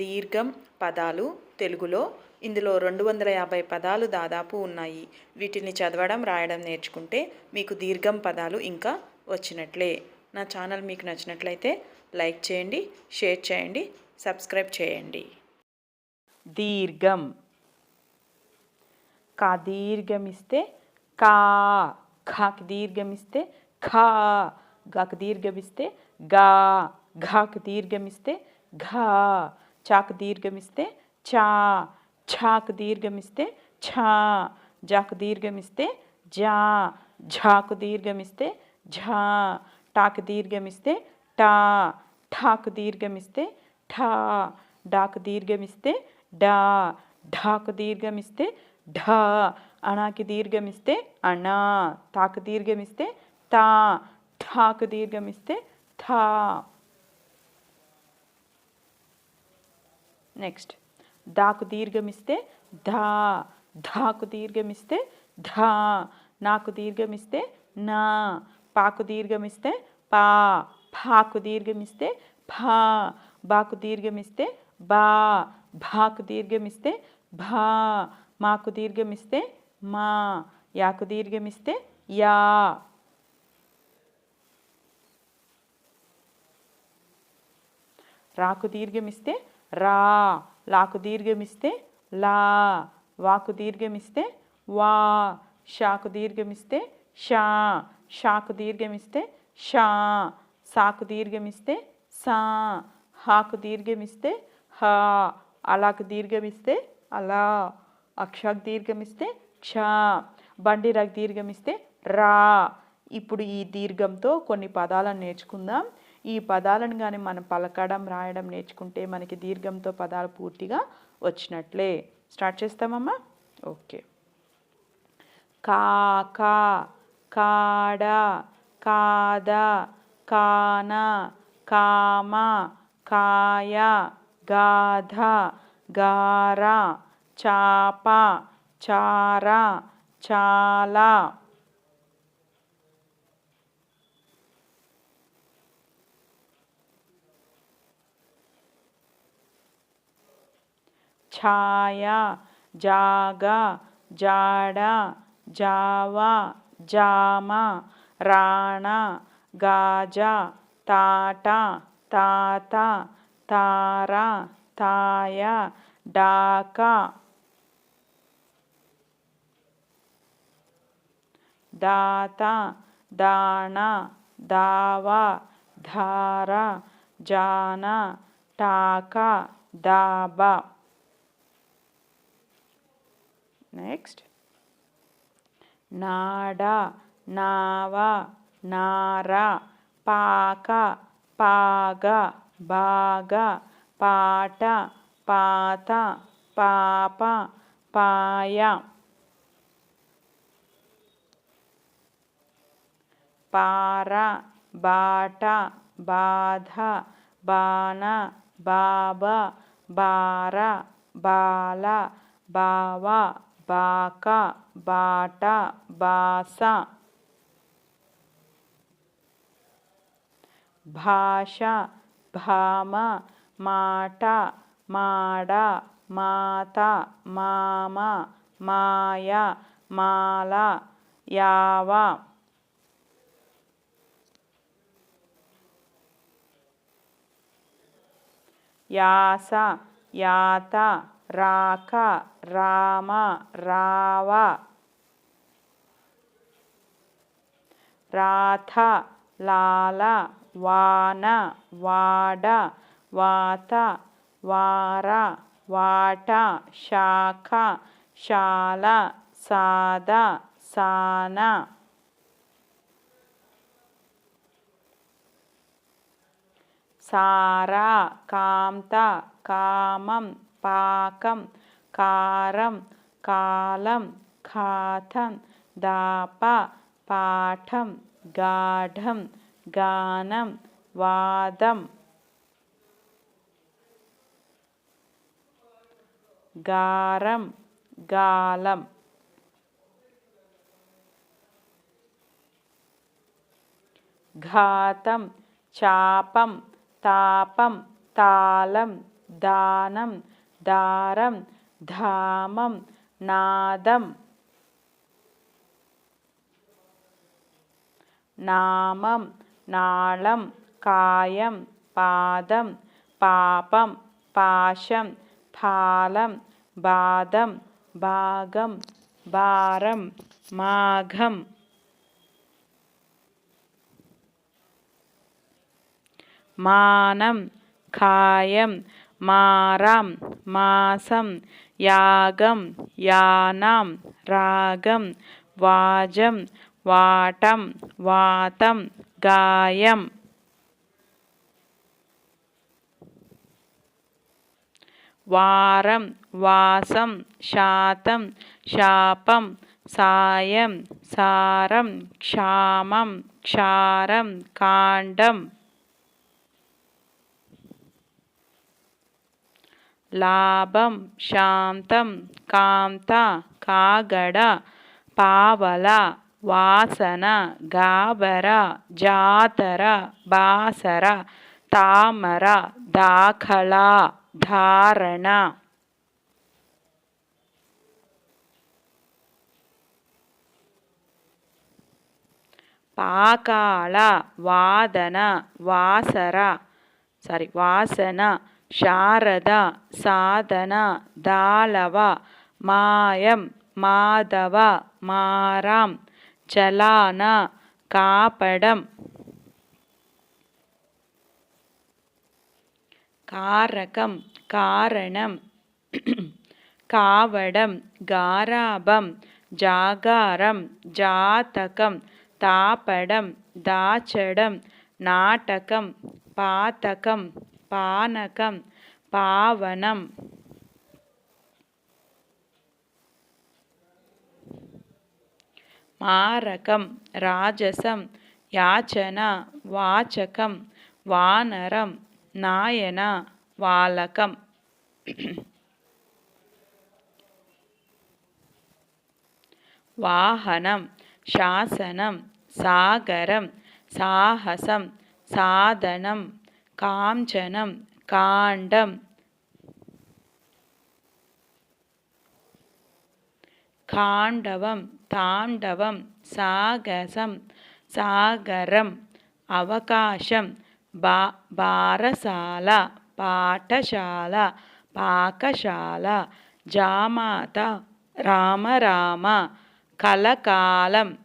దీర్ఘం పదాలు తెలుగులో. ఇందులో రెండు వందల యాభై పదాలు దాదాపు ఉన్నాయి. వీటిని చదవడం రాయడం నేర్చుకుంటే మీకు దీర్ఘం పదాలు ఇంకా వచ్చినట్లే. నా ఛానల్ మీకు నచ్చినట్లయితే లైక్ చేయండి షేర్ చేయండి సబ్స్క్రైబ్ చేయండి. దీర్ఘం. కా దీర్ఘమిస్తే కా ఖాకి దీర్ఘమిస్తే ఖా గాకి దీర్ఘమిస్తే గా ఘాకి దీర్ఘమిస్తే ఘా. चाक दीर्घमिस्ते, चा छाक दीर्घमिस्ते छा झाक दीर्घमिस्ते झा झाक दीर्घमिस्ते, झा, टाक दीर्घमिस्ते, टा, ठाक दीर्घमिस्ते ठा डाक दीर्घमस्ते, डा, ढाक दीर्घमिस्ते, ढा अणा की दीर्घमिस्ते, अणा, ताक दीर्घमिस्ते, ता, ठाक दीर्घमिस्ते, था। నెక్స్ట్ దాకు దీర్ఘమిస్తే ధా ధాకు దీర్ఘమిస్తే ధా నాకు దీర్ఘమిస్తే నా పాకు దీర్ఘమిస్తే పా ఫాకు దీర్ఘమిస్తే ఫా బాకు దీర్ఘమిస్తే బా భాకు దీర్ఘమిస్తే భా మాకు దీర్ఘమిస్తే మా యాకు దీర్ఘమిస్తే యా రాకు దీర్ఘమిస్తే రా. లాకు దీర్ఘమిస్తే లా. వాకు దీర్ఘమిస్తే వా. షాకు దీర్ఘమిస్తే షా. షాకు దీర్ఘమిస్తే షా. సాకు దీర్ఘమిస్తే సా. హాకు దీర్ఘమిస్తే హా. అలాకు దీర్ఘమిస్తే అలా. అక్షాకు దీర్ఘమిస్తే క్ష. బండిరాకు దీర్ఘమిస్తే రా. ఇప్పుడు ఈ దీర్ఘంతో కొన్ని పదాలను నేర్చుకుందాం. ఈ పదాలను కానీ మనం పలకడం రాయడం నేర్చుకుంటే మనకి దీర్ఘంతో పదాలు పూర్తిగా వచ్చినట్లే. స్టార్ట్ చేస్తామమ్మా? ఓకే. కాకా కాడ కాద కాన కామ కాయ గాధ గార చాప చార చాలా. छाया, जागा, जाड़ा, जावा, जामा, राणा, गाजा, ताटा, ताता, तारा, ताया, डाका। दाता दाना दावा, धारा, जाना, टाका, दाबा। నెక్స్ట్ నాడ నావ నార పాక పాగ బాగ పాట పాత పాప పాయ పార బాట బాధ బాణ బాబ బార బాల బావ బాక బాట బాస. భాష భామ మాట మాడ మాత మామ మాయ మాల యావ. యాస యాత రాక రామ రావ. రాథ లాల వాన వాడ వాత వార వాట శాఖ శాల సాద సాన. సారా కాంత కామం పాకం కారం కాలం ఖాతం దాప పాఠం గాఢం గానం వాదం. గారం గాలం. ఘాతం చాపం తాపం తాళం దానం దారం ధామం నాదం నామం నాళం కాయం పాదం పాపం పాశం ఫాలం బాదం భాగం భారం మాఘం. మానం ఖాయం మారం మాసం యాగం యానం రాగం వాజం వాటం వాతం గాయం. వారం వాసం శాతం శాపం సాయం సారం క్షామం క్షారం కాండం. లాభం శాంతం కాంత కాగడ పావల వాసన గాబర జాతర బాసర తామర దాఖలా ధారణ. పాకాళ వాదన వాసర సారీ వాసన சாரதா சாதனா தாலவா மாயம் மாதவா மாராம் சலானா காபடம். காரகம் காரணம் காவடம் காராபம் ஜாகாரம் ஜாதகம் தாபடம் தாச்சடம் நாடகம் பாத்தகம் పానకం పావనం. మారకం రాజసం యాచన వాచకం వానరం నాయన వాలకం. వాహనం శాసనం సాగరం సాహసం సాధనం. కాంచనం కాండం. కాండవం తాండవం సాగసం సాగరం. అవకాశం బా బారసాల పాఠశాల పాకశాల. జామాత రామరామ కలకాలం.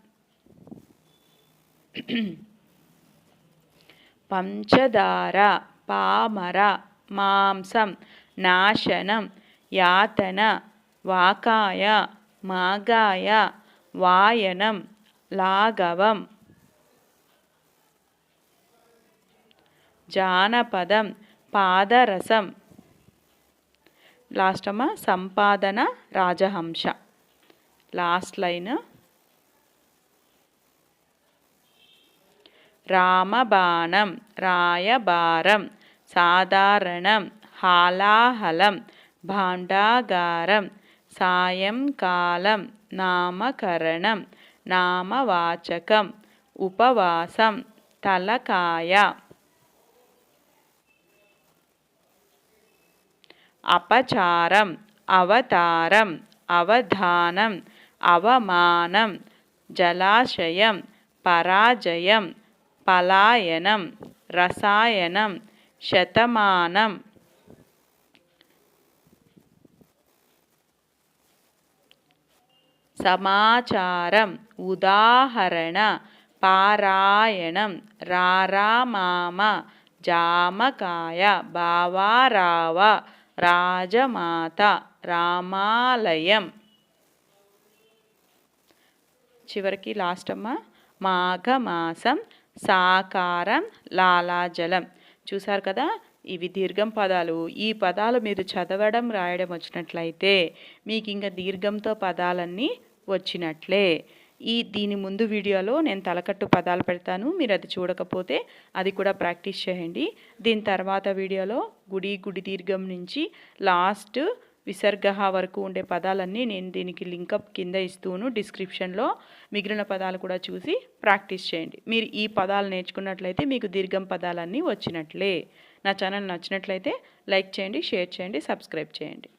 పంచదార పామర మాంసం నాశనం యాతన వాకాయ మాగాయ వాయనం లాఘవం జానపదం పాదరసం. లాస్ట్ అమ్మ సంపాదన రాజహంస. లాస్ట్ లైన్ रामबाणं रायबारं साधारणं हालाहलं भाण्डागारं सायङ्कालं नामकरणं नामवाचकम् उपवासं तलकाय। अपचारम् अवतारम् अवधानम् अवमानं जलाशयं पराजयं పలాయనం రసాయనం శతమానం. సమాచారం ఉదాహరణ పారాయణం రారామామ జామకాయ బావారావ రాజమాత రామాలయం. చివరికి లాస్ట్ అమ్మ మాఘమాసం సాకారం లాలాజలం. చూసారు కదా? ఇవి దీర్ఘం పదాలు. ఈ పదాలు మీరు చదవడం రాయడం వచ్చినట్లయితే మీకు ఇంకా దీర్ఘంతో పదాలన్నీ వచ్చినట్లే. ఈ దీని ముందు వీడియోలో నేను తలకట్టు పదాలు పెడతాను. మీరు అది చూడకపోతే అది కూడా ప్రాక్టీస్ చేయండి. దీని తర్వాత వీడియోలో గుడి గుడి దీర్ఘం నుంచి లాస్ట్ విసర్గ వరకు ఉండే పదాలన్నీ నేను దీనికి లింకప్ కింద ఇస్తూను డిస్క్రిప్షన్లో. మిగిలిన పదాలు కూడా చూసి ప్రాక్టీస్ చేయండి. మీరు ఈ పదాలు నేర్చుకున్నట్లయితే మీకు దీర్ఘం పదాలన్నీ వచ్చినట్లే. నా ఛానల్ నచ్చినట్లయితే లైక్ చేయండి షేర్ చేయండి సబ్స్క్రైబ్ చేయండి.